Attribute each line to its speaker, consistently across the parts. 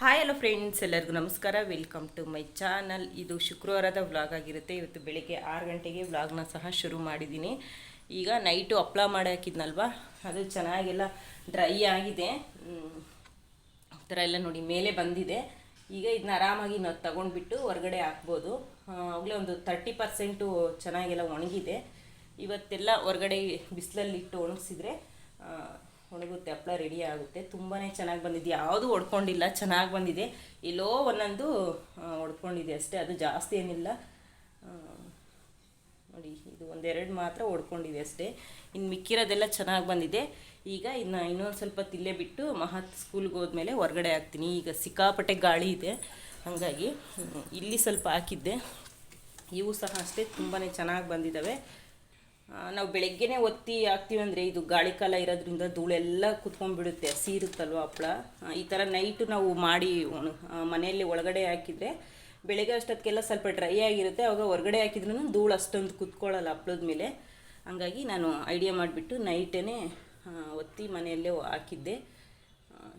Speaker 1: Hi hello friends ಎಲ್ಲರಿಗೂ ನಮಸ್ಕಾರ. Welcome to my channel ಇದು ಶುಕ್ರವಾರದ ವ್ಲಾಗ್ ಆಗಿರುತ್ತೆ. ಇವತ್ತು ಬೆಳಿಗ್ಗೆ ಆರು ಗಂಟೆಗೆ ವ್ಲಾಗ್ನ ಸಹ ಶುರು ಮಾಡಿದ್ದೀನಿ. ಈಗ ನೈಟು ಹಪ್ಳ ಮಾಡಿ ಹಾಕಿದ್ನಲ್ವ? ಅದು ಚೆನ್ನಾಗೆಲ್ಲ. ಡ್ರೈ ಆಗಿದೆ. ಆ ಥರ ಎಲ್ಲ ನೋಡಿ, ಮೇಲೆ ಬಂದಿದೆ. ಈಗ ಇದನ್ನ ಆರಾಮಾಗಿ ನಾವು ತಗೊಂಡ್ಬಿಟ್ಟು ಹೊರಗಡೆ ಹಾಕ್ಬೋದು. ಆಗಲೇ ಒಂದು ತರ್ಟಿ ಪರ್ಸೆಂಟು ಚೆನ್ನಾಗೆಲ್ಲ ಒಣಗಿದೆ. ಇವತ್ತೆಲ್ಲ ಹೊರಗಡೆ ಬಿಸಿಲಲ್ಲಿಟ್ಟು ಒಣಗಿಸಿದ್ರೆ ಒಣಗುತ್ತೆ ಹಪ್ಪಳ ರೆಡಿ ಆಗುತ್ತೆ. ತುಂಬಾ ಚೆನ್ನಾಗಿ ಬಂದಿದೆ. ಯಾವುದು ಒಡ್ಕೊಂಡಿಲ್ಲ, ಚೆನ್ನಾಗಿ ಬಂದಿದೆ. ಎಲ್ಲೋ ಒಂದೊಂದು ಒಡ್ಕೊಂಡಿದೆ ಅಷ್ಟೇ. ಅದು ಜಾಸ್ತಿ ಏನಿಲ್ಲ. ನೋಡಿ, ಇದು ಒಂದೆರಡು ಮಾತ್ರ ಹೊಡ್ಕೊಂಡಿದೆ ಅಷ್ಟೇ. ಇನ್ನು ಮಿಕ್ಕಿರೋದೆಲ್ಲ ಚೆನ್ನಾಗಿ ಬಂದಿದೆ. ಈಗ ಇನ್ನು ಇನ್ನೊಂದು ಸ್ವಲ್ಪ ತಿಲ್ಲೇ ಬಿಟ್ಟು ಮಹತ್ ಸ್ಕೂಲ್ಗೆ ಹೋದ್ಮೇಲೆ ಹೊರಗಡೆ ಹಾಕ್ತೀನಿ. ಈಗ ಸಿಕ್ಕಾಪಟ್ಟೆ ಗಾಳಿ ಇದೆ. ಹಾಗಾಗಿ ಇಲ್ಲಿ ಸ್ವಲ್ಪ ಹಾಕಿದ್ದೆ. ಇವು ಸಹ ಅಷ್ಟೇ ತುಂಬಾ ಚೆನ್ನಾಗಿ ಬಂದಿದ್ದಾವೆ ನಾವು ಬೆಳಗ್ಗೆನೇ ಒತ್ತಿ ಹಾಕ್ತೀವಿ ಅಂದರೆ ಇದು ಗಾಳಿ ಕಾಲ ಇರೋದ್ರಿಂದ ಧೂಳೆಲ್ಲ ಕುತ್ಕೊಂಡ್ಬಿಡುತ್ತೆ ಸೀರುತ್ತಲ್ವ ಹಪ್ಳ ಆ, ಈ ಥರ ನೈಟು ನಾವು ಮಾಡಿ ಮನೆಯಲ್ಲಿ ಒಳಗಡೆ ಹಾಕಿದರೆ ಬೆಳಗ್ಗೆ ಅಷ್ಟೊತ್ತಿಗೆಲ್ಲ ಸ್ವಲ್ಪ ಡ್ರೈ ಆಗಿರುತ್ತೆ ಅವಾಗ ಹೊರಗಡೆ ಹಾಕಿದ್ರೂ ಧೂಳು ಅಷ್ಟೊಂದು ಕುತ್ಕೊಳ್ಳಲ್ಲ ಹಪ್ಳದ ಮೇಲೆ. ಹಂಗಾಗಿ ನಾನು ಐಡಿಯಾ ಮಾಡಿಬಿಟ್ಟು ನೈಟೇ ಒತ್ತಿ ಮನೆಯಲ್ಲೇ ಹಾಕಿದ್ದೆ.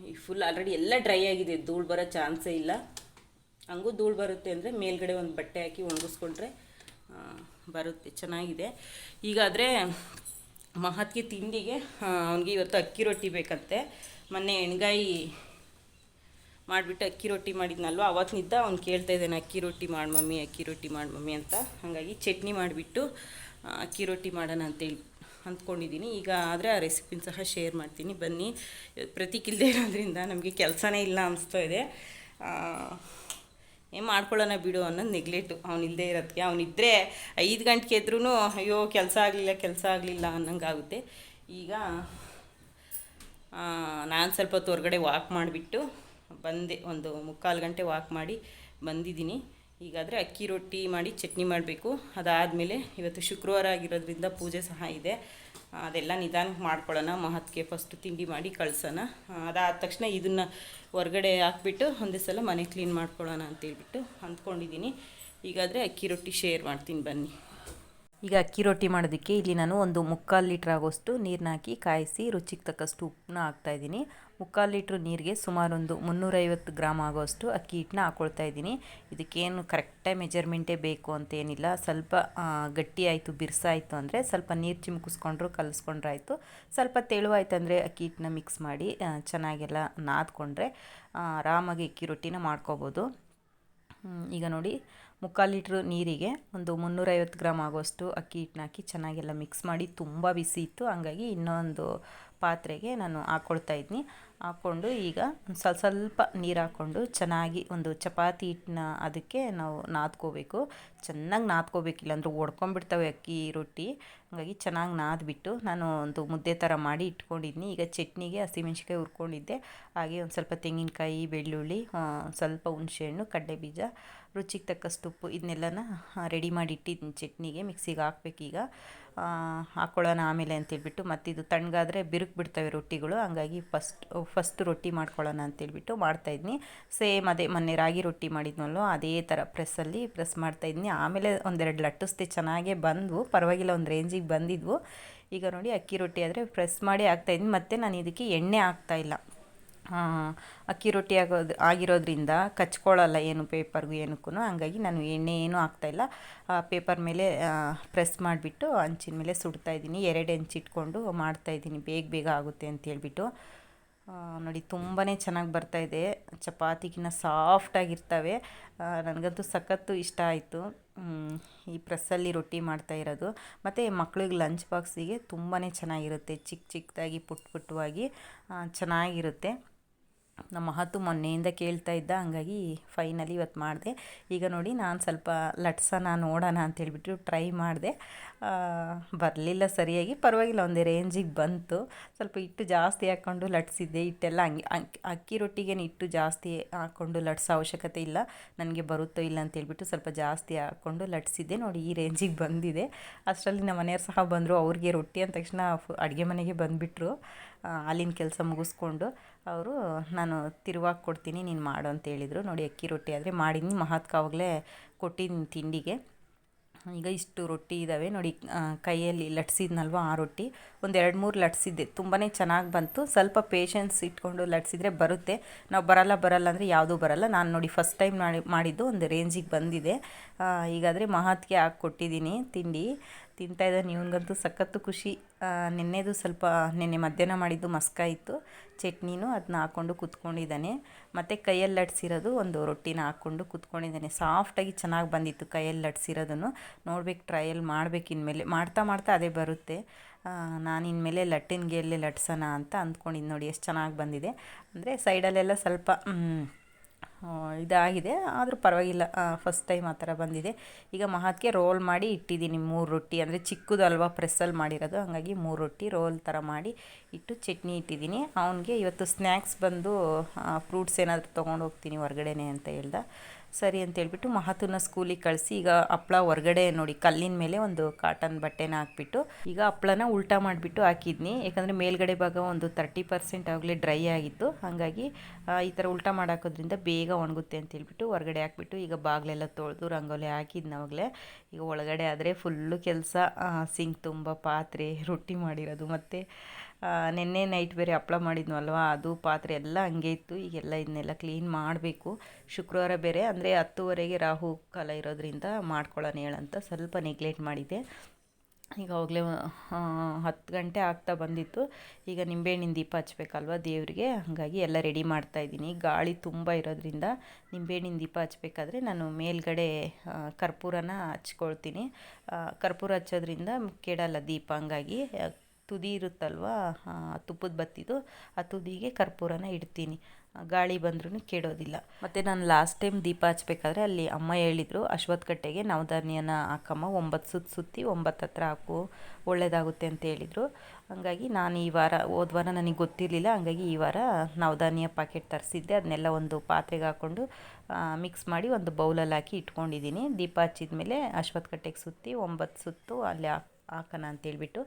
Speaker 1: ಈ ಫುಲ್ ಆಲ್ರೆಡಿ ಎಲ್ಲ ಡ್ರೈ ಆಗಿದೆ ಧೂಳು ಬರೋ ಚಾನ್ಸೇ ಇಲ್ಲ. ಹಂಗೂ ಧೂಳು ಬರುತ್ತೆ ಅಂದರೆ ಮೇಲ್ಗಡೆ ಒಂದು ಬಟ್ಟೆ ಹಾಕಿ ಒಣಗಿಸ್ಕೊಂಡ್ರೆ ಬರುತ್ತೆ, ಚೆನ್ನಾಗಿದೆ. ಈಗಾದರೆ ಮಹತ್ಗೆ ತಿಂಡಿಗೆ ಅವನಿಗೆ ಇವತ್ತು ಅಕ್ಕಿ ರೊಟ್ಟಿ ಬೇಕಂತೆ. ಮೊನ್ನೆ ಎಣ್ಗಾಯಿ ಮಾಡಿಬಿಟ್ಟು ಅಕ್ಕಿ ರೊಟ್ಟಿ ಮಾಡಿದ್ನಲ್ವ? ಅವತ್ತಿನಿಂದ ಅವ್ನು ಕೇಳ್ತಾ ಇದ್ದಾನೆ, ಅಕ್ಕಿ ರೊಟ್ಟಿ ಮಾಡಿ ಮಮ್ಮಿ, ಅಕ್ಕಿ ರೊಟ್ಟಿ ಮಾಡಿ ಮಮ್ಮಿ ಅಂತ. ಹಾಗಾಗಿ ಚಟ್ನಿ ಮಾಡಿಬಿಟ್ಟು ಅಕ್ಕಿ ರೊಟ್ಟಿ ಮಾಡೋಣ ಅಂತೇಳಿ ಅಂದ್ಕೊಂಡಿದ್ದೀನಿ. ಈಗ ಆದರೆ ಆ ರೆಸಿಪಿನ ಸಹ ಶೇರ್ ಮಾಡ್ತೀನಿ. ಬನ್ನಿ ಪ್ರತಿ ಕಿಲ್ದೇ ಇರೋದ್ರಿಂದ ನಮಗೆ ಕೆಲಸನೇ ಇಲ್ಲ ಅನಿಸ್ತಾ ಇದೆ. ಏನು ಮಾಡ್ಕೊಳ್ಳೋಣ ಬಿಡು ಅನ್ನೋದು ನೆಗ್ಲೆಟು ಅವನಿಲ್ಲದೆ ಇರೋದಕ್ಕೆ ಅವನಿದ್ದರೆ ಐದು ಗಂಟೆಗೆ ಇದ್ರೂ ಅಯ್ಯೋ ಕೆಲಸ ಆಗಲಿಲ್ಲ ಕೆಲಸ ಆಗಲಿಲ್ಲ ಅನ್ನಂಗೆ ಆಗುತ್ತೆ. ಈಗ ನಾನು ಸ್ವಲ್ಪ ಹೊತ್ತು ಹೊರಗಡೆ ವಾಕ್ ಮಾಡಿಬಿಟ್ಟು ಬಂದೆ, ಒಂದು ಮುಕ್ಕಾಲು ಗಂಟೆ ವಾಕ್ ಮಾಡಿ ಬಂದಿದ್ದೀನಿ. ಈಗಾದರೆ ಅಕ್ಕಿ ರೊಟ್ಟಿ ಮಾಡಿ ಚಟ್ನಿ ಮಾಡಬೇಕು. ಅದಾದಮೇಲೆ ಇವತ್ತು ಶುಕ್ರವಾರ ಆಗಿರೋದ್ರಿಂದ ಪೂಜೆ ಸಹ ಇದೆ. ಅದೆಲ್ಲ ನಿಧಾನಕ್ಕೆ ಮಾಡ್ಕೊಳ್ಳೋಣ. ಮಹತ್ಗೆ ಫಸ್ಟ್ ತಿಂಡಿ ಮಾಡಿ ಕಳ್ಸೋಣ. ಅದಾದ ತಕ್ಷಣ ಇದನ್ನು ಹೊರಗಡೆ ಹಾಕ್ಬಿಟ್ಟು ಒಂದೇ ಸಲ ಮನೆ ಕ್ಲೀನ್ ಮಾಡ್ಕೊಳ್ಳೋಣ ಅಂತೇಳ್ಬಿಟ್ಟು ಅಂದ್ಕೊಂಡಿದ್ದೀನಿ. ಈಗಾದರೆ ಅಕ್ಕಿ ರೊಟ್ಟಿ ಶೇರ್ ಮಾಡ್ತೀನಿ ಬನ್ನಿ.
Speaker 2: ಈಗ ಅಕ್ಕಿ ರೊಟ್ಟಿ ಮಾಡೋದಕ್ಕೆ ಇಲ್ಲಿ ನಾನು ಒಂದು ಮುಕ್ಕಾಲು ಲೀಟ್ರ್ ಆಗೋಷ್ಟು ನೀರನ್ನ ಹಾಕಿ ಕಾಯಿಸಿ ರುಚಿಗೆ ತಕ್ಕಷ್ಟು ಉಪ್ಪನ್ನ ಹಾಕ್ತಾಯಿದ್ದೀನಿ ಮುಕ್ಕಾಲು ಲೀಟ್ರ್ ನೀರಿಗೆ ಸುಮಾರು ಒಂದು ಮುನ್ನೂರೈವತ್ತು ಗ್ರಾಮ್ ಆಗೋಷ್ಟು ಅಕ್ಕಿ ಹಿಟ್ಟನ್ನ ಹಾಕ್ಕೊಳ್ತಾ ಇದ್ದೀನಿ. ಇದಕ್ಕೇನು ಕರೆಕ್ಟಾಗಿ ಮೆಜರ್ಮೆಂಟೇ ಬೇಕು ಅಂತೇನಿಲ್ಲ ಸ್ವಲ್ಪ ಗಟ್ಟಿಯಾಯಿತು ಬಿರ್ಸಾಯಿತು ಅಂದರೆ ಸ್ವಲ್ಪ ನೀರು ಚಿಮ್ಕಿಸ್ಕೊಂಡ್ರು ಕಲಿಸ್ಕೊಂಡ್ರಾಯಿತು. ಸ್ವಲ್ಪ ತೆಳುವಾಯ್ತು ಅಂದರೆ ಅಕ್ಕಿ ಹಿಟ್ಟನ್ನ ಮಿಕ್ಸ್ ಮಾಡಿ ಚೆನ್ನಾಗೆಲ್ಲ ನಾದ್ಕೊಂಡ್ರೆ ಆರಾಮಾಗಿ ಅಕ್ಕಿ ರೊಟ್ಟಿನ ಮಾಡ್ಕೋಬೋದು. ಈಗ ನೋಡಿ ಮುಕ್ಕಾಲು ಲೀಟ್ರ್ ನೀರಿಗೆ ಒಂದು ಮುನ್ನೂರೈವತ್ತು ಗ್ರಾಮ್ ಆಗೋಷ್ಟು ಅಕ್ಕಿ ಹಿಟ್ಟನ್ನ ಹಾಕಿ ಚೆನ್ನಾಗೆಲ್ಲ ಮಿಕ್ಸ್ ಮಾಡಿ ತುಂಬ ಬಿಸಿ ಇತ್ತು. ಹಂಗಾಗಿ ಇನ್ನೊಂದು ಪಾತ್ರೆಗೆ ನಾನು ಹಾಕ್ಕೊಳ್ತಾ ಇದ್ದೀನಿ ಹಾಕ್ಕೊಂಡು ಈಗ ಸ್ವಲ್ಪ ಸ್ವಲ್ಪ ನೀರು ಹಾಕ್ಕೊಂಡು ಚೆನ್ನಾಗಿ ಒಂದು ಚಪಾತಿ ಹಿಟ್ಟನ್ನ ಅದಕ್ಕೆ ನಾವು ನಾದ್ಕೋಬೇಕು. ಚೆನ್ನಾಗಿ ನಾದ್ಕೋಬೇಕು ಇಲ್ಲಾಂದ್ರೆ ಒಡ್ಕೊಂಡ್ಬಿಡ್ತವೆ ಅಕ್ಕಿ ರೊಟ್ಟಿ. ಹಾಗಾಗಿ ಚೆನ್ನಾಗಿ ನಾದ್ಬಿಟ್ಟು ನಾನು ಒಂದು ಮುದ್ದೆ ಥರ ಮಾಡಿ ಇಟ್ಕೊಂಡಿದ್ದೀನಿ ಈಗ ಚಟ್ನಿಗೆ ಹಸಿಮೆಣ್ಸಿಕಾಯಿ ಹುರ್ಕೊಂಡಿದ್ದೆ. ಹಾಗೆ ಒಂದು ಸ್ವಲ್ಪ ತೆಂಗಿನಕಾಯಿ, ಬೆಳ್ಳುಳ್ಳಿ ಸ್ವಲ್ಪ ಹುಣಸೆಹಣ್ಣು ಕಡಲೆ ಬೀಜ ರುಚಿಗೆ ತಕ್ಕಷ್ಟು ಉಪ್ಪು ಇದನ್ನೆಲ್ಲನ ರೆಡಿ ಮಾಡಿ ಇಟ್ಟಿದ್ದೀನಿ ಚಟ್ನಿಗೆ ಮಿಕ್ಸಿಗೆ ಹಾಕ್ಬೇಕೀಗ ಹಾಕ್ಕೊಳ್ಳೋಣ ಆಮೇಲೆ ಅಂತೇಳ್ಬಿಟ್ಟು ಮತ್ತಿದು ತಣ್ಣಗಾದರೆ ಬಿರುಕು ಬಿಡ್ತವೆ ರೊಟ್ಟಿಗಳು, ಹಂಗಾಗಿ ಫಸ್ಟ್ ಫಸ್ಟ್ ರೊಟ್ಟಿ ಮಾಡ್ಕೊಳ್ಳೋಣ ಅಂತೇಳ್ಬಿಟ್ಟು ಮಾಡ್ತಾಯಿದ್ನಿ ಸೇಮ್ ಅದೇ ಮೊನ್ನೆ ರಾಗಿ ರೊಟ್ಟಿ ಮಾಡಿದ್ನಲ್ಲೋ ಅದೇ ಥರ ಪ್ರೆಸ್ಸಲ್ಲಿ ಪ್ರೆಸ್ ಮಾಡ್ತಾಯಿದ್ನಿ ಆಮೇಲೆ ಒಂದೆರಡು ಲಟ್ಟಿಸ್ದೆ ಚೆನ್ನಾಗೇ ಬಂದವು, ಪರವಾಗಿಲ್ಲ ಒಂದು ರೇಂಜಿಗೆ ಬಂದಿದ್ವು. ಈಗ ನೋಡಿ ಅಕ್ಕಿ ರೊಟ್ಟಿ ಆದರೆ ಪ್ರೆಸ್ ಮಾಡಿ ಹಾಕ್ತಾಯಿದ್ನಿ ಮತ್ತು ನಾನು ಇದಕ್ಕೆ ಎಣ್ಣೆ ಹಾಕ್ತಾಯಿಲ್ಲ ಅಕ್ಕಿ ರೊಟ್ಟಿ ಆಗೋದು, ಆಗಿರೋದ್ರಿಂದ ಕಚ್ಕೊಳ್ಳಲ್ಲ ಏನು ಪೇಪರ್ಗೂ ಏನಕ್ಕೂ ಹಂಗಾಗಿ ನಾನು ಎಣ್ಣೆ ಏನೂ ಹಾಕ್ತಾಯಿಲ್ಲ ಪೇಪರ್ ಮೇಲೆ ಪ್ರೆಸ್ ಮಾಡಿಬಿಟ್ಟು ಹಂಚಿನ ಮೇಲೆ ಸುಡ್ತಾ ಇದ್ದೀನಿ. ಎರಡು ಹೆಂಚಿಟ್ಕೊಂಡು ಮಾಡ್ತಾಯಿದ್ದೀನಿ ಬೇಗ ಬೇಗ ಆಗುತ್ತೆ ಅಂತ ಹೇಳ್ಬಿಟ್ಟು. ನೋಡಿ ತುಂಬಾ ಚೆನ್ನಾಗಿ ಬರ್ತಾಯಿದೆ ಚಪಾತಿಗಿನ್ನ ಸಾಫ್ಟಾಗಿರ್ತವೆ ನನಗಂತೂ ಸಖತ್ತು ಇಷ್ಟ ಆಯಿತು. ಈ ಪ್ರೆಸ್ಸಲ್ಲಿ ರೊಟ್ಟಿ ಮಾಡ್ತಾ ಇರೋದು. ಮತ್ತು ಮಕ್ಳಿಗೆ ಲಂಚ್ ಬಾಕ್ಸಿಗೆ ತುಂಬಾ ಚೆನ್ನಾಗಿರುತ್ತೆ. ಚಿಕ್ಕ ಚಿಕ್ಕದಾಗಿ ಪುಟ್ ಪುಟ್ಟವಾಗಿ ಚೆನ್ನಾಗಿರುತ್ತೆ. ನಮ್ಮ ಮಹತ್ತು ಮೊನ್ನೆಯಿಂದ ಕೇಳ್ತಾ ಇದ್ದ, ಹಂಗಾಗಿ ಫೈನಲಿ ಇವತ್ತು ಮಾಡಿದೆ. ಈಗ ನೋಡಿ ನಾನು ಸ್ವಲ್ಪ ಲಟ್ಸೋಣ ನೋಡೋಣ ಅಂತೇಳ್ಬಿಟ್ಟು ಟ್ರೈ ಮಾಡಿದೆ. ಬರಲಿಲ್ಲ ಸರಿಯಾಗಿ. ಪರವಾಗಿಲ್ಲ, ಒಂದೇ ರೇಂಜಿಗೆ ಬಂತು. ಸ್ವಲ್ಪ ಹಿಟ್ಟು ಜಾಸ್ತಿ ಹಾಕ್ಕೊಂಡು ಲಟ್ಸಿದ್ದೆ. ಹಿಟ್ಟೆಲ್ಲ ಹಂಗೆ ಅಕ್ಕಿ ಅಕ್ಕಿ ರೊಟ್ಟಿಗೇನು ಹಿಟ್ಟು ಜಾಸ್ತಿ ಹಾಕ್ಕೊಂಡು ಲಟ್ಸೋ ಅವಶ್ಯಕತೆ ಇಲ್ಲ. ನನಗೆ ಬರುತ್ತೋ ಇಲ್ಲ ಅಂತೇಳ್ಬಿಟ್ಟು ಸ್ವಲ್ಪ ಜಾಸ್ತಿ ಹಾಕ್ಕೊಂಡು ಲಟ್ಸಿದ್ದೆ. ನೋಡಿ ಈ ರೇಂಜಿಗೆ ಬಂದಿದೆ. ಅಷ್ಟರಲ್ಲಿ ನಮ್ಮ ಮನೆಯವ್ರು ಸಹ ಬಂದರು. ಅವ್ರಿಗೆ ರೊಟ್ಟಿ ಅಂದ ತಕ್ಷಣ ಅಡುಗೆ ಮನೆಗೆ ಬಂದುಬಿಟ್ರು. ಅಲ್ಲಿನ ಕೆಲಸ ಮುಗಿಸ್ಕೊಂಡು. ಅವರು, ನಾನು ತಿರುವಾಗಿ ಕೊಡ್ತೀನಿ, ನೀನು ಮಾಡು ಅಂತ ಹೇಳಿದರು. ನೋಡಿ, ಅಕ್ಕಿ ರೊಟ್ಟಿ ಆದರೆ ಮಾಡಿದ್ದೀನಿ ಮಹತ್ಕಾವಾಗಲೇ ಕೊಟ್ಟಿದ್ದೀನಿ ತಿಂಡಿಗೆ. ಈಗ ಇಷ್ಟು ರೊಟ್ಟಿ ಇದ್ದಾವೆ ನೋಡಿ ಕೈಯಲ್ಲಿ ಲಟ್ಸಿದ್ನಲ್ವ ಆ ರೊಟ್ಟಿ. ಒಂದು ಎರಡು ಮೂರು ಲಟ್ಸಿದ್ದೆ. ತುಂಬಾ ಚೆನ್ನಾಗಿ ಬಂತು. ಸ್ವಲ್ಪ ಪೇಷನ್ಸ್ ಇಟ್ಕೊಂಡು ಲಟ್ಸಿದ್ರೆ ಬರುತ್ತೆ. ನಾವು ಬರಲ್ಲ ಬರಲ್ಲ ಅಂದರೆ ಯಾವುದೂ ಬರಲ್ಲ. ನಾನು ನೋಡಿ ಫಸ್ಟ್ ಟೈಮ್ ಮಾಡಿ, ಮಾಡಿದ್ದು ಒಂದು ರೇಂಜಿಗೆ ಬಂದಿದೆ. ಈಗಾದರೆ ಮಹತ್ಗೆ ಹಾಕಿ ಕೊಟ್ಟಿದ್ದೀನಿ ತಿಂಡಿ. ತಿಂತಾ ಇದ್ದಾನೆ. ಇವನಿಗಂತೂ ಸಖತ್ತು ಖುಷಿ. ನಿನ್ನೆದು ಸ್ವಲ್ಪ, ನಿನ್ನೆ ಮಧ್ಯಾಹ್ನ ಮಾಡಿದ್ದು ಮಸ್ಕ ಇತ್ತು. ಚಟ್ನಿನೂ ಅದನ್ನ ಹಾಕ್ಕೊಂಡು ಕುತ್ಕೊಂಡಿದ್ದಾನೆ. ಮತ್ತು ಕೈಯಲ್ಲಿ ಲಟ್ಸಿರೋದು ಒಂದು ರೊಟ್ಟಿನ ಹಾಕ್ಕೊಂಡು ಕುತ್ಕೊಂಡಿದ್ದಾನೆ. ಸಾಫ್ಟಾಗಿ ಚೆನ್ನಾಗಿ ಬಂದಿತ್ತು ಕೈಯಲ್ಲಿ ಲಟ್ಸಿರೋದನ್ನು ನೋಡ್ಬೇಕು ಟ್ರಯಲ್ ಮಾಡ್ಬೇಕು ಇನ್ಮೇಲೆ. ಮಾಡ್ತಾ ಮಾಡ್ತಾ ಅದೇ ಬರುತ್ತೆ. ನಾನು ಇನ್ಮೇಲೆ ಲಟ್ಟಿನ್ಗೆಲ್ಲೇ ಲಟ್ಸೋಣ ಅಂತ ಅಂದ್ಕೊಂಡಿದ್ದು ನೋಡಿ, ಎಷ್ಟು ಚೆನ್ನಾಗಿ ಬಂದಿದೆ. ಅಂದರೆ ಸೈಡಲ್ಲೆಲ್ಲ ಸ್ವಲ್ಪ ಇದಾಗಿದೆ. ಆದರೂ ಪರವಾಗಿಲ್ಲ. ಫಸ್ಟ್ ಟೈಮ್ ಆ ಥರ ಬಂದಿದೆ. ಈಗ ಮಹತ್ಗೆ ರೋಲ್ ಮಾಡಿ ಇಟ್ಟಿದ್ದೀನಿ ಮೂರು ರೊಟ್ಟಿ. ಅಂದರೆ ಚಿಕ್ಕದು ಅಲ್ವಾ ಪ್ರೆಸ್ಸಲ್ಲಿ ಮಾಡಿರೋದು. ಹಾಗಾಗಿ ಮೂರು ರೊಟ್ಟಿ ರೋಲ್ ಥರ ಮಾಡಿ ಇಟ್ಟು ಚಟ್ನಿ ಇಟ್ಟಿದ್ದೀನಿ. ಅವನಿಗೆ ಇವತ್ತು ಸ್ನ್ಯಾಕ್ಸ್ ಬಂದು ಫ್ರೂಟ್ಸ್ ಏನಾದರೂ ತೊಗೊಂಡು ಹೋಗ್ತೀನಿ ಹೊರ್ಗಡೆನೆ ಅಂತ ಹೇಳ್ದ. ಸರಿ ಅಂತೇಳ್ಬಿಟ್ಟು ಮಹತುನ ಸ್ಕೂಲಿಗೆ ಕಳಿಸಿ, ಈಗ ಹಪ್ಪಳ ಹೊರಗಡೆ ನೋಡಿ, ಕಲ್ಲಿನ ಮೇಲೆ ಒಂದು ಕಾಟನ್ ಬಟ್ಟೆನ ಹಾಕ್ಬಿಟ್ಟು, ಈಗ ಹಪ್ಪಳನ ಉಲ್ಟಾ ಮಾಡಿಬಿಟ್ಟು ಹಾಕಿದ್ನಿ. ಯಾಕಂದರೆ ಮೇಲ್ಗಡೆ ಭಾಗ ಒಂದು ತರ್ಟಿ ಪರ್ಸೆಂಟ್ ಆಗಲೇ ಡ್ರೈ ಆಗಿತ್ತು. ಹಾಗಾಗಿ ಈ ಥರ ಉಲ್ಟಾ ಮಾಡಾಕೋದ್ರಿಂದ ಬೇಗ ಒಣಗುತ್ತೆ ಅಂತ ಹೇಳ್ಬಿಟ್ಟು ಹೊರಗಡೆ ಹಾಕ್ಬಿಟ್ಟು, ಈಗ ಬಾಗಿಲೆಲ್ಲ ತೊಳೆದು ರಂಗೋಲಿ ಹಾಕಿದ್ನವಾಗಲೇ ಈಗ ಒಳಗಡೆ ಆದರೆ ಫುಲ್ಲು ಕೆಲಸ ಸಿಂಕ್ ತುಂಬ ಪಾತ್ರೆ, ರೊಟ್ಟಿ ಮಾಡಿರೋದು ಮತ್ತು ನಿನ್ನೆ ನೈಟ್ ಬೇರೆ ಹಪ್ಳ ಮಾಡಿದ್ನಲ್ವ, ಅದು ಪಾತ್ರೆ ಎಲ್ಲ ಹಂಗೆ ಇತ್ತು, ಈಗೆಲ್ಲ ಇದನ್ನೆಲ್ಲ ಕ್ಲೀನ್ ಮಾಡಬೇಕು. ಶುಕ್ರವಾರ ಬೇರೆ, ಅಂದರೆ ಹತ್ತುವರೆಗೆ ರಾಹು ಕಾಲ ಇರೋದ್ರಿಂದ ಮಾಡ್ಕೊಳ್ಳೋಣ ಹೇಳಂತ ಸ್ವಲ್ಪ ನೆಗ್ಲೆಕ್ಟ್ ಮಾಡಿದ್ದೆ. ಈಗ ಅವಾಗಲೇ ಹತ್ತು ಗಂಟೆ ಆಗ್ತಾ ಬಂದಿತ್ತು. ಈಗ ನಿಂಬೆಹಣ್ಣಿನ ದೀಪ ಹಚ್ಬೇಕಲ್ವ ದೇವರಿಗೆ, ಹಾಗಾಗಿ ಎಲ್ಲ ರೆಡಿ ಮಾಡ್ತಾ ಇದ್ದೀನಿ. ಗಾಳಿ ತುಂಬ ಇರೋದ್ರಿಂದ ನಿಂಬೆಹಣ್ಣಿನ ದೀಪ ಹಚ್ಬೇಕಾದ್ರೆ ನಾನು ಮೇಲ್ಗಡೆ ಕರ್ಪೂರನ ಹಚ್ಕೊಳ್ತೀನಿ. ಕರ್ಪೂರ ಹಚ್ಚೋದ್ರಿಂದ ಕೆಡಲ್ಲ ದೀಪ ಹಂಗಾಗಿ ತುದಿ ಇರುತ್ತಲ್ವ? ಆ, ತುಪ್ಪದ ಬತ್ತಿದು ಆ ತುದಿಗೆ ಕರ್ಪೂರನ ಇಡ್ತೀನಿ. ಗಾಳಿ ಬಂದ್ರೂ ಕೆಡೋದಿಲ್ಲ. ಮತ್ತು ನಾನು ಲಾಸ್ಟ್ ಟೈಮ್ ದೀಪ ಹಚ್ಬೇಕಾದ್ರೆ ಅಲ್ಲಿ ಅಮ್ಮ ಹೇಳಿದರು ಅಶ್ವತ್ಥಕಟ್ಟೆಗೆ ನವಧಾನ್ಯನ ಹಾಕಮ್ಮ ಒಂಬತ್ತು ಸುತ್ತು ಸುತ್ತಿ ಒಂಬತ್ತು ಹತ್ರ ಹಾಕು ಒಳ್ಳೆಯದಾಗುತ್ತೆ ಅಂತ ಹೇಳಿದರು. ಹಾಗಾಗಿ ನಾನು ಈ ವಾರ ಹೋದ ವಾರ ನನಗೆ ಗೊತ್ತಿರಲಿಲ್ಲ ಹಾಗಾಗಿ ಈ ವಾರ ನವಧಾನ್ಯ ಪ್ಯಾಕೆಟ್ ತರಿಸಿದ್ದೆ. ಅದನ್ನೆಲ್ಲ ಒಂದು ಪಾತ್ರೆಗೆ ಹಾಕ್ಕೊಂಡು ಮಿಕ್ಸ್ ಮಾಡಿ ಒಂದು ಬೌಲಲ್ಲಿ ಹಾಕಿ ಇಟ್ಕೊಂಡಿದ್ದೀನಿ. ದೀಪ ಹಚ್ಚಿದ ಮೇಲೆ ಅಶ್ವತ್ಥಕಟ್ಟೆಗೆ ಸುತ್ತಿ ಒಂಬತ್ತು ಸುತ್ತು ಅಲ್ಲಿ ಹಾಕ್ ಹಾಕೋಣ ಅಂತೇಳ್ಬಿಟ್ಟು.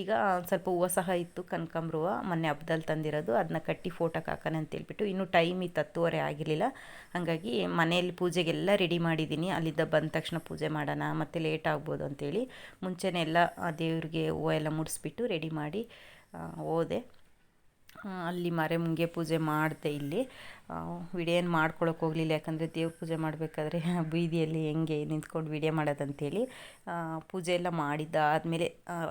Speaker 2: ಈಗ ಸ್ವಲ್ಪ ಹೂವು ಸಹ ಇತ್ತು ಕನಕಾಂಬ್ರ ಹೂವು ಮೊನ್ನೆ ಹಬ್ಬದಲ್ಲಿ ತಂದಿರೋದು. ಅದನ್ನ ಕಟ್ಟಿ ಫೋಟೋಕ್ಕೆ ಹಾಕೋಣ ಅಂತೇಳ್ಬಿಟ್ಟು. ಇನ್ನೂ ಟೈಮ್ ಇತ್ತು ಹತ್ತುವರೆ ಆಗಿರಲಿಲ್ಲ. ಹಾಗಾಗಿ ಮನೆಯಲ್ಲಿ ಪೂಜೆಗೆಲ್ಲ ರೆಡಿ ಮಾಡಿದ್ದೀನಿ. ಅಲ್ಲಿದ್ದ ಬಂದ ತಕ್ಷಣ ಪೂಜೆ ಮಾಡೋಣ, ಮತ್ತು ಲೇಟ್ ಆಗ್ಬೋದು ಅಂತೇಳಿ. ಮುಂಚೆನೇ ಎಲ್ಲ ದೇವ್ರಿಗೆ ಹೂವು ಎಲ್ಲ ಮುಡಿಸ್ಬಿಟ್ಟು ರೆಡಿ ಮಾಡಿ ಹೋದೆ. ಅಲ್ಲಿ ಮರೆಮುಂಗೆ ಪೂಜೆ ಮಾಡಿದೆ ಇಲ್ಲಿ. ವಿಡಿಯೋ ಏನು ಮಾಡ್ಕೊಳಕ್ಕೆ ಹೋಗಲಿಲ್ಲ, ಯಾಕಂದರೆ ದೇವ್ರ ಪೂಜೆ ಮಾಡಬೇಕಾದ್ರೆ ಬೀದಿಯಲ್ಲಿ ಹೆಂಗೆ ನಿಂತ್ಕೊಂಡು ವಿಡಿಯೋ ಮಾಡೋದಂತೇಳಿ ಪೂಜೆ ಎಲ್ಲ ಮಾಡಿದ್ದಾದಮೇಲೆ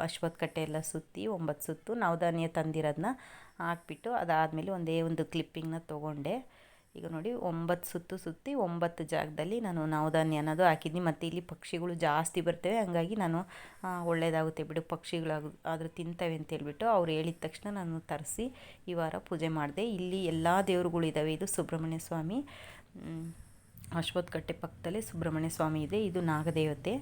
Speaker 2: ಅಶ್ವತ್ ಕಟ್ಟೆ ಎಲ್ಲ ಸುತ್ತಿ, ಒಂಬತ್ತು ಸುತ್ತು ನವಧಾನ್ಯ ತಂದಿರೋದನ್ನ ಹಾಕ್ಬಿಟ್ಟು ಅದಾದಮೇಲೆ ಒಂದೇ ಒಂದು ಕ್ಲಿಪ್ಪಿಂಗ್ನ ತೊಗೊಂಡೆ. ಈಗ ನೋಡಿ ಒಂಬತ್ತು ಸುತ್ತು ಸುತ್ತಿ ಒಂಬತ್ತು ಜಾಗದಲ್ಲಿ ನಾನು ನವಧಾನ್ಯ ಅನ್ನೋದು ಹಾಕಿದ್ನಿ. ಮತ್ತು ಇಲ್ಲಿ ಪಕ್ಷಿಗಳು ಜಾಸ್ತಿ ಬರ್ತವೆ. ಹಂಗಾಗಿ ನಾನು ಒಳ್ಳೆಯದಾಗುತ್ತೆ ಬಿಡು ಪಕ್ಷಿಗಳಾಗ ಆದರೂ ತಿಂತವೆ ಅಂತ ಹೇಳ್ಬಿಟ್ಟು ಅವ್ರು ಹೇಳಿದ ತಕ್ಷಣ ನಾನು ತರಿಸಿ ಈ ವಾರ ಪೂಜೆ ಮಾಡಿದೆ. ಇಲ್ಲಿ ಎಲ್ಲ ದೇವರುಗಳಿದ್ದಾವೆ ಇದು ಸುಬ್ರಹ್ಮಣ್ಯ ಸ್ವಾಮಿ ಮ್, ಅಶ್ವತ್ಥ ಕಟ್ಟೆ ಪಕ್ಕದಲ್ಲೇ ಸುಬ್ರಹ್ಮಣ್ಯ ಸ್ವಾಮಿ ಇದೆ. ಇದು ನಾಗದೇವತೆ.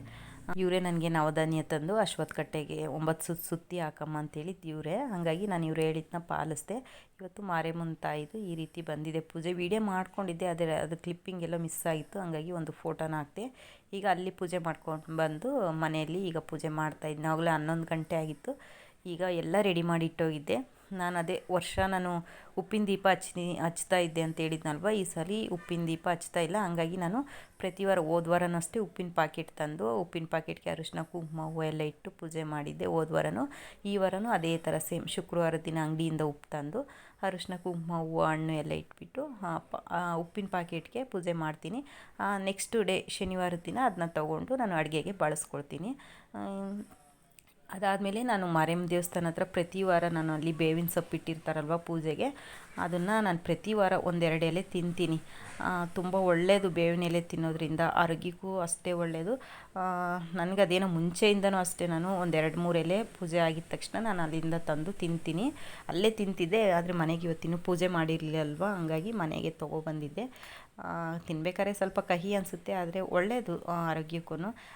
Speaker 2: ಇವರೇ ನನಗೆ ನವಧಾನ್ಯ ತಂದು ಅಶ್ವತ್ ಕಟ್ಟೆಗೆ ಒಂಬತ್ತು ಸುತ್ತು ಸುತ್ತಿ ಹಾಕಮ್ಮ ಅಂತೇಳಿ ಇವರೇ. ಹಾಗಾಗಿ ನಾನು ಇವ್ರು ಹೇಳಿದ್ನ ಪಾಲಿಸ್ದೆ. ಇವತ್ತು ಮಾರೇಮುನ್ ತಾಯಿದು ಈ ರೀತಿ ಬಂದಿದೆ ಪೂಜೆ. ವೀಡಿಯೋ ಮಾಡ್ಕೊಂಡಿದ್ದೆ, ಅದೇ ಅದು ಕ್ಲಿಪ್ಪಿಂಗ್ ಎಲ್ಲ ಮಿಸ್ ಆಯಿತು. ಹಾಗಾಗಿ ಒಂದು ಫೋಟೋನ ಹಾಕಿದೆ. ಈಗ ಅಲ್ಲಿ ಪೂಜೆ ಮಾಡ್ಕೊಂಡು ಬಂದು ಮನೆಯಲ್ಲಿ ಈಗ ಪೂಜೆ ಮಾಡ್ತಾಯಿದ್ದೆ ಆವಾಗಲೇ ಹನ್ನೊಂದು ಗಂಟೆ ಆಗಿತ್ತು. ಈಗ ಎಲ್ಲ ರೆಡಿ ಮಾಡಿ ಇಟ್ಟೋಗಿದ್ದೆ. ನಾನು ಅದೇ ವರ್ಷ ನಾನು ಉಪ್ಪಿನ ದೀಪ ಹಚ್ತೀನಿ ಹಚ್ತಾ ಇದ್ದೆ ಅಂತ ಹೇಳಿದ್ನಲ್ವ? ಈ ಸಲ ಉಪ್ಪಿನ ದೀಪ ಹಚ್ತಾ ಇಲ್ಲ. ಹಂಗಾಗಿ ನಾನು ಪ್ರತಿ ವಾರ ಹೋದ ವಾರನೂ ಅಷ್ಟೇ ಉಪ್ಪಿನ ಪಾಕೆಟ್ ತಂದು, ಉಪ್ಪಿನ ಪಾಕೆಟ್ಗೆ ಅರಿಶಿನ, ಕುಂಕುಮ ಹೂವು ಎಲ್ಲ ಇಟ್ಟು ಪೂಜೆ ಮಾಡಿದ್ದೆ ಹೋದ ವಾರನೂ. ಈ ವಾರನೂ ಅದೇ ಥರ ಸೇಮ್. ಶುಕ್ರವಾರ ದಿನ ಅಂಗಡಿಯಿಂದ ಉಪ್ಪು ತಂದು, ಅರಿಶಿನ, ಕುಂಕುಮ, ಹೂವು, ಹಣ್ಣು ಎಲ್ಲ ಇಟ್ಬಿಟ್ಟು ಉಪ್ಪಿನ ಪಾಕೆಟ್ಗೆ ಪೂಜೆ ಮಾಡ್ತೀನಿ. ನೆಕ್ಸ್ಟ್ ಡೇ ಶನಿವಾರದ ದಿನ ಅದನ್ನ ತೊಗೊಂಡು ನಾನು ಅಡುಗೆಗೆ ಬಳಸ್ಕೊಳ್ತೀನಿ. ಅದಾದಮೇಲೆ ನಾನು ಮಾರಿಯಮ್ಮ ದೇವಸ್ಥಾನ ಹತ್ರ ಪ್ರತಿ ವಾರ ನಾನು ಅಲ್ಲಿ ಬೇವಿನ ಸೊಪ್ಪು ಇಟ್ಟಿರ್ತಾರಲ್ವ ಪೂಜೆಗೆ, ಅದನ್ನು ನಾನು ಪ್ರತಿ ವಾರ ಒಂದೆರಡು ಎಲೆ ತಿಂತೀನಿ. ತುಂಬ ಒಳ್ಳೆಯದು ಬೇವಿನ ಎಲೆ ತಿನ್ನೋದ್ರಿಂದ, ಆರೋಗ್ಯಕ್ಕೂ ಅಷ್ಟೇ ಒಳ್ಳೆಯದು ನನಗೆ ಅದೇನೋ ಮುಂಚೆಯಿಂದನೂ ಅಷ್ಟೇ ನಾನು ಒಂದೆರಡು ಮೂರು ಎಲೆ ಪೂಜೆ ಆಗಿದ ತಕ್ಷಣ ನಾನು ಅಲ್ಲಿಂದ ತಂದು ತಿಂತೀನಿ. ಅಲ್ಲೇ ತಿಂತಿದ್ದೆ, ಆದರೆ ಮನೆಗೆ ಇವತ್ತಿನೂ ಪೂಜೆ ಮಾಡಿರಲಿಲ್ಲ ಅಲ್ವಾ, ಹಂಗಾಗಿ ಮನೆಗೆ ತೊಗೊಬಂದಿದ್ದೆ ತಿನ್ಬೇಕಾದ್ರೆ ಸ್ವಲ್ಪ ಕಹಿ ಅನಿಸುತ್ತೆ, ಆದರೆ ಒಳ್ಳೆಯದು ಆರೋಗ್ಯಕ್ಕೂ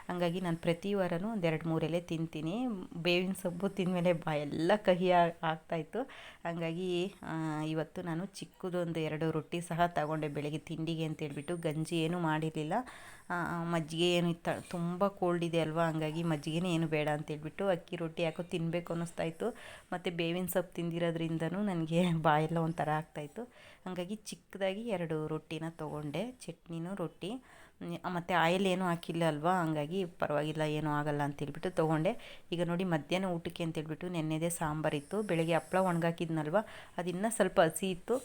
Speaker 2: ಹಂಗಾಗಿ ನಾನು ಪ್ರತಿ ವಾರವೂ ಒಂದೆರಡು ಮೂರು ತಿಂತೀನಿ. ಬೇವಿನ ಸೊಪ್ಪು ತಿಂದಮೇಲೆ ಬಾಯೆಲ್ಲ ಕಹಿ ಆಗ್ತಾಯಿತ್ತು ಹಾಗಾಗಿ ಇವತ್ತು ನಾನು ಚಿಕ್ಕದೊಂದು ಎರಡು ರೊಟ್ಟಿ ಸಹ ತಗೊಂಡೆ ಬೆಳಗ್ಗೆ ತಿಂಡಿಗೆ ಅಂತ ಹೇಳ್ಬಿಟ್ಟು. ಗಂಜಿ ಏನೂ ಮಾಡಿರಲಿಲ್ಲ. ಮಜ್ಜಿಗೆ ಏನು ಇತ್ತ, ತುಂಬ ಕೋಲ್ಡ್ ಇದೆ ಅಲ್ವಾ? ಹಂಗಾಗಿ ಮಜ್ಜಿಗೆನೇ ಏನು ಬೇಡ ಅಂತ ಹೇಳ್ಬಿಟ್ಟು ಅಕ್ಕಿ ರೊಟ್ಟಿ ಯಾಕೋ ತಿನ್ನಬೇಕು ಅನ್ನಿಸ್ತಾ ಇತ್ತು. ಮತ್ತು ಬೇವಿನ ಸೊಪ್ಪು ತಿಂದಿರೋದ್ರಿಂದನೂ ನನಗೆ ಬಾಯೆಲ್ಲ ಒಂಥರ ಆಗ್ತಾಯಿತ್ತು ಹಾಗಾಗಿ ಚಿಕ್ಕದಾಗಿ ಎರಡು ರೊಟ್ಟಿನ ತೊಗೊಂಡೆ. ಚಟ್ನಿನೂ ರೊಟ್ಟಿ. ಮತ್ತು ಆಯಿಲ್ ಏನೂ ಹಾಕಿಲ್ಲ ಅಲ್ವಾ? ಹಂಗಾಗಿ ಪರವಾಗಿಲ್ಲ, ಏನೂ ಆಗಲ್ಲ ಅಂತೇಳ್ಬಿಟ್ಟು ತೊಗೊಂಡೆ. ಈಗ ನೋಡಿ ಮಧ್ಯಾಹ್ನ ಊಟಕ್ಕೆ ಅಂತೇಳ್ಬಿಟ್ಟು ನೆನ್ನೆದೇ ಸಾಂಬಾರಿತ್ತು ಬೆಳಗ್ಗೆ ಹಪ್ಪಳ ಒಣಗಾಕಿದ್ನಲ್ವ? ಅದು ಇನ್ನೂ ಸ್ವಲ್ಪ ಹಸಿ ಇತ್ತು.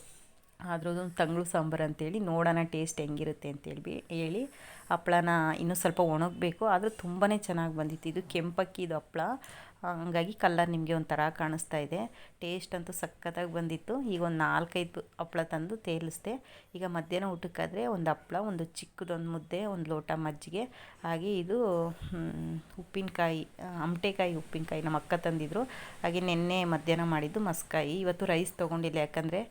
Speaker 2: ಆದರೂ ಅದೊಂದು ತಂಗಳು ಸಾಂಬಾರು ಅಂತೇಳಿ ನೋಡೋಣ ಟೇಸ್ಟ್ ಹೆಂಗಿರುತ್ತೆ ಅಂತೇಳಿ ಹೇಳಿ ಹಪ್ಪಳನ ಇನ್ನೂ ಸ್ವಲ್ಪ ಒಣಗಬೇಕು. ಆದರೂ ತುಂಬಾ ಚೆನ್ನಾಗಿ ಬಂದಿತ್ತು. ಇದು ಕೆಂಪಕ್ಕಿದು ಹಪ್ಳ. ಹಂಗಾಗಿ ಕಲ್ಲರ್ ನಿಮಗೆ ಒಂಥರ ಕಾಣಿಸ್ತಾ ಇದೆ. ಟೇಸ್ಟ್ ಅಂತೂ ಸಖತ್ತಾಗಿ ಬಂದಿತ್ತು. ಈಗ ಒಂದು ನಾಲ್ಕೈದು ಹಪ್ಳ ತಂದು ತೇಲಿಸ್ದೆ. ಈಗ ಮಧ್ಯಾಹ್ನ ಊಟಕ್ಕಾದರೆ ಒಂದು ಹಪ್ಳ, ಒಂದು ಚಿಕ್ಕದೊಂದು ಮುದ್ದೆ, ಒಂದು ಲೋಟ ಮಜ್ಜಿಗೆ. ಹಾಗೆ ಇದು ಉಪ್ಪಿನಕಾಯಿ, ಅಮಟೆಕಾಯಿ ಉಪ್ಪಿನಕಾಯಿ ನಮ್ಮ ಅಕ್ಕ ತಂದಿದ್ರು. ಹಾಗೆ ನಿನ್ನೆ ಮಧ್ಯಾಹ್ನ ಮಾಡಿದ್ದು ಮಸ್ಕಾಯಿ. ಇವತ್ತು ರೈಸ್ ತೊಗೊಂಡಿಲ್ಲ, ಯಾಕಂದರೆ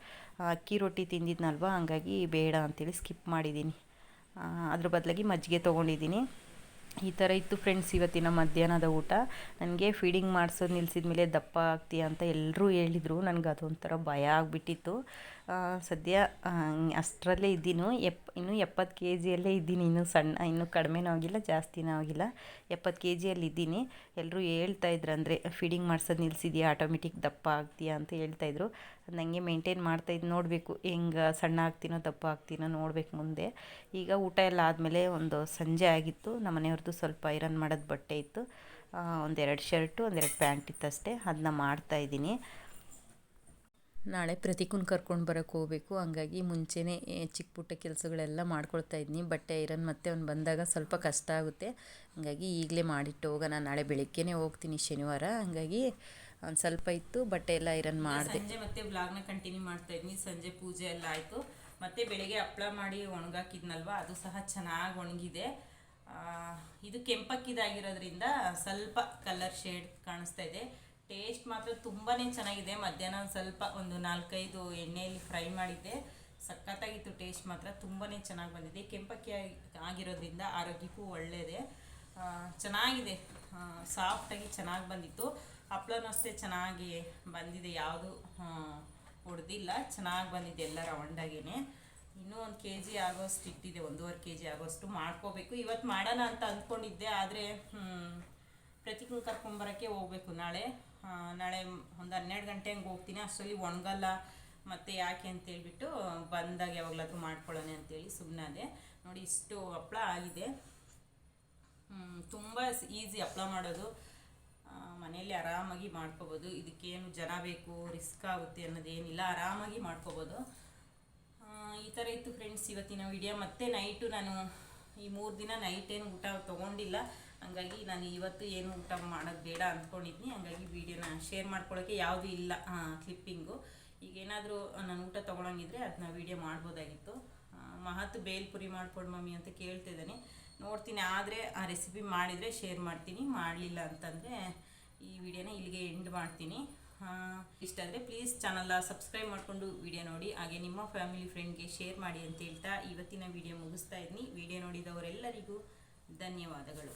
Speaker 2: ಅಕ್ಕಿ ರೊಟ್ಟಿ ತಿಂದಿದ್ನಲ್ವ? ಹಂಗಾಗಿ ಬೇಡ ಅಂತೇಳಿ ಸ್ಕಿಪ್ ಮಾಡಿದ್ದೀನಿ. ಅದ್ರ ಬದಲಾಗಿ ಮಜ್ಜಿಗೆ ತೊಗೊಂಡಿದ್ದೀನಿ. ಈ ಥರ ಇತ್ತು ಫ್ರೆಂಡ್ಸ್ ಇವತ್ತಿನ ಮಧ್ಯಾಹ್ನದ ಊಟ. ನನಗೆ ಫೀಡಿಂಗ್ ಮಾಡಿಸೋದು ನಿಲ್ಸಿದ ಮೇಲೆ ದಪ್ಪ ಆಗ್ತೀಯ ಅಂತ ಎಲ್ಲರೂ ಹೇಳಿದರು. ನನಗೆ ಅದೊಂಥರ ಭಯ ಆಗಿಬಿಟ್ಟಿತ್ತು. ಸದ್ಯ ಅಷ್ಟರಲ್ಲೇ ಇದ್ದೀನಿ, ಎಪ್, ಇನ್ನೂ ಎಪ್ಪತ್ತು ಕೆ ಜಿಯಲ್ಲೇ ಇದ್ದೀನಿ. ಇನ್ನೂ ಸಣ್ಣ, ಇನ್ನೂ ಕಡಿಮೆನೂ ಆಗಿಲ್ಲ, ಜಾಸ್ತಿನೂ ಆಗಿಲ್ಲ. ಎಪ್ಪತ್ತು ಕೆ ಜಿಯಲ್ಲಿ ಇದ್ದೀನಿ. ಎಲ್ಲರೂ ಹೇಳ್ತಾ ಇದ್ರು, ಅಂದರೆ, ಫೀಡಿಂಗ್ ಮಾಡ್ಸೋದು ನಿಲ್ಸಿದ್ಯಾ? ಆಟೋಮೆಟಿಕ್ ದಪ್ಪ ಆಗ್ತೀಯಾ? ಅಂತ ಹೇಳ್ತಾಯಿದ್ರು ನನಗೆ ಮೇಂಟೈನ್ ಮಾಡ್ತಾಯಿದ್ದು ನೋಡಬೇಕು, ಹೆಂಗೆ ಸಣ್ಣ ಆಗ್ತೀನೋ, ದಪ್ಪ ಆಗ್ತೀನೋ ನೋಡ್ಬೇಕು ಮುಂದೆ. ಈಗ ಊಟ ಎಲ್ಲ ಆದಮೇಲೆ ಒಂದು ಸಂಜೆ ಆಗಿತ್ತು. ನಮ್ಮ ಮನೆಯವ್ರದ್ದು ಸ್ವಲ್ಪ ಐರನ್ ಮಾಡೋದು ಬಟ್ಟೆ ಇತ್ತು. ಒಂದೆರಡು ಶರ್ಟು, ಒಂದೆರಡು ಪ್ಯಾಂಟ್ ಇತ್ತು ಅಷ್ಟೇ ಅದನ್ನ ಮಾಡ್ತಾಯಿದ್ದೀನಿ ನಾಳೆ ಪ್ರತಿಕೂನ್ ಕರ್ಕೊಂಡು ಬರೋಕ್ಕೆ ಹೋಗಬೇಕು. ಹಂಗಾಗಿ ಮುಂಚೆನೇ ಚಿಕ್ಕ ಪುಟ್ಟ ಕೆಲಸಗಳೆಲ್ಲ ಮಾಡ್ಕೊಳ್ತಾ ಇದ್ದೀನಿ ಬಟ್ಟೆ ಐರನ್ ಮತ್ತೆ ಅವ್ನು ಬಂದಾಗ ಸ್ವಲ್ಪ ಕಷ್ಟ ಆಗುತ್ತೆ. ಹಂಗಾಗಿ ಈಗಲೇ ಮಾಡಿಟ್ಟು ಹೋಗೋಣ. ನಾಳೆ ಬೆಳಿಗ್ಗೆನೆ ಹೋಗ್ತೀನಿ ಶನಿವಾರ. ಹಂಗಾಗಿ ಒಂದು ಸ್ವಲ್ಪ ಇತ್ತು ಬಟ್ಟೆ ಎಲ್ಲ ಐರನ್ ಮಾಡಿದೆ.
Speaker 1: ಸಂಜೆ ಮತ್ತೆ ಬ್ಲಾಗ್ನ ಕಂಟಿನ್ಯೂ ಮಾಡ್ತಾ ಇದ್ನಿ. ಸಂಜೆ ಪೂಜೆ ಎಲ್ಲ ಆಯಿತು. ಮತ್ತೆ ಬೆಳಿಗ್ಗೆ ಹಪ್ಪಳ ಮಾಡಿ ಒಣಗಾಕಿದ್ನಲ್ವ? ಅದು ಸಹ ಚೆನ್ನಾಗಿ ಒಣಗಿದೆ. ಇದು ಕೆಂಪಕ್ಕಿದಾಗಿರೋದ್ರಿಂದ ಸ್ವಲ್ಪ ಕಲರ್ ಶೇಡ್ ಕಾಣಿಸ್ತಾ ಇದೆ. ಟೇಸ್ಟ್ ಮಾತ್ರ ತುಂಬಾ ಚೆನ್ನಾಗಿದೆ. ಮಧ್ಯಾಹ್ನ ಸ್ವಲ್ಪ ಒಂದು ನಾಲ್ಕೈದು ಎಣ್ಣೆಯಲ್ಲಿ ಫ್ರೈ ಮಾಡಿದ್ದೆ. ಸಖತ್ತಾಗಿತ್ತು ಟೇಸ್ಟ್ ಮಾತ್ರ ತುಂಬಾ ಚೆನ್ನಾಗಿ ಬಂದಿದೆ. ಕೆಂಪಕ್ಕಿ ಆಗಿ- ಆಗಿರೋದ್ರಿಂದ ಆರೋಗ್ಯಕ್ಕೂ ಒಳ್ಳೆಯದೇ ಚೆನ್ನಾಗಿದೆ. ಸಾಫ್ಟಾಗಿ ಚೆನ್ನಾಗಿ ಬಂದಿತ್ತು. ಹಪ್ಳನೂ ಅಷ್ಟೇ ಚೆನ್ನಾಗಿ ಬಂದಿದೆ. ಯಾವುದು ಹೊಡೆದಿಲ್ಲ. ಚೆನ್ನಾಗಿ ಬಂದಿದೆ ಎಲ್ಲ ರೌಂಡಾಗೇ ಇನ್ನೂ ಒಂದು ಕೆ ಜಿ ಆಗೋಷ್ಟು ಇಟ್ಟಿದೆ. ಒಂದೂವರೆ ಕೆ ಜಿ ಆಗೋಷ್ಟು ಮಾಡ್ಕೋಬೇಕು. ಇವತ್ತು ಮಾಡೋಣ ಅಂತ ಅಂದ್ಕೊಂಡಿದ್ದೆ ಆದರೆ ಪ್ರತಿಕೂಲ ಕರ್ಕೊಂಬರೋಕ್ಕೆ ಹೋಗ್ಬೇಕು ನಾಳೆ. ನಾಳೆ ಒಂದು ಹನ್ನೆರಡು ಗಂಟೆ ಹಂಗೆ ಹೋಗ್ತೀನಿ. ಅಷ್ಟರಲ್ಲಿ ಒಣಗಲ್ಲ. ಮತ್ತು ಯಾಕೆ ಅಂತೇಳ್ಬಿಟ್ಟು ಬಂದಾಗ ಯಾವಾಗಲಾದ್ರೂ ಮಾಡ್ಕೊಳ್ಳೋಣ ಅಂತೇಳಿ ಸುಮ್ಮನಾದೆ ನೋಡಿ ಇಷ್ಟು ಹಪ್ಪಳ ಆಗಿದೆ. ತುಂಬ ಈಸಿ ಹಪ್ಪಳ ಮಾಡೋದು. ಮನೆಯಲ್ಲಿ ಆರಾಮಾಗಿ ಮಾಡ್ಕೋಬೋದು. ಇದಕ್ಕೇನು ಜನ ಬೇಕು, ರಿಸ್ಕ್ ಆಗುತ್ತೆ ಅನ್ನೋದೇನಿಲ್ಲ. ಆರಾಮಾಗಿ ಮಾಡ್ಕೋಬೋದು. ಈ ಥರ ಇತ್ತು ಫ್ರೆಂಡ್ಸ್ ಇವತ್ತಿನ ವಿಡಿಯೋ. ಮತ್ತೆ ನೈಟು ನಾನು ಈ ಮೂರು ದಿನ ನೈಟ್ ಏನು ಊಟ ತೊಗೊಂಡಿಲ್ಲ. ಹಂಗಾಗಿ ನಾನು ಇವತ್ತು ಏನು ಊಟ ಮಾಡೋದು ಬೇಡ ಅಂದ್ಕೊಂಡಿದ್ನಿ. ಹಂಗಾಗಿ ವೀಡಿಯೋನ ಶೇರ್ ಮಾಡ್ಕೊಳ್ಳೋಕ್ಕೆ ಯಾವುದೂ ಇಲ್ಲ ಕ್ಲಿಪ್ಪಿಂಗು ಈಗ ಏನಾದರೂ ನಾನು ಊಟ ತೊಗೊಳಂಗಿದ್ರೆ ಅದನ್ನ ವಿಡಿಯೋ ಮಾಡ್ಬೋದಾಗಿತ್ತು. ಮಹತ್ ಬೇಲ್ಪುರಿ ಮಾಡ್ಕೊಡು ಮಮ್ಮಿ ಅಂತ ಕೇಳ್ತಿದ್ದಾನೆ. ನೋಡ್ತೀನಿ, ಆದರೆ ಆ ರೆಸಿಪಿ ಮಾಡಿದರೆ ಶೇರ್ ಮಾಡ್ತೀನಿ. ಮಾಡಲಿಲ್ಲ ಅಂತಂದರೆ ಈ ವಿಡಿಯೋನ ಇಲ್ಲಿಗೆ ಎಂಡ್ ಮಾಡ್ತೀನಿ. ಇಷ್ಟ ಆದರೆ ಪ್ಲೀಸ್ ಚಾನಲ್ನ ಸಬ್ಸ್ಕ್ರೈಬ್ ಮಾಡಿಕೊಂಡು ವಿಡಿಯೋ ನೋಡಿ. ಹಾಗೆ ನಿಮ್ಮ ಫ್ಯಾಮಿಲಿ ಫ್ರೆಂಡ್ಗೆ ಶೇರ್ ಮಾಡಿ ಅಂತ ಹೇಳ್ತಾ ಇವತ್ತಿನ ವಿಡಿಯೋ ಮುಗಿಸ್ತಾ ಇದ್ದೀನಿ ವಿಡಿಯೋ ನೋಡಿದವರೆಲ್ಲರಿಗೂ ಧನ್ಯವಾದಗಳು.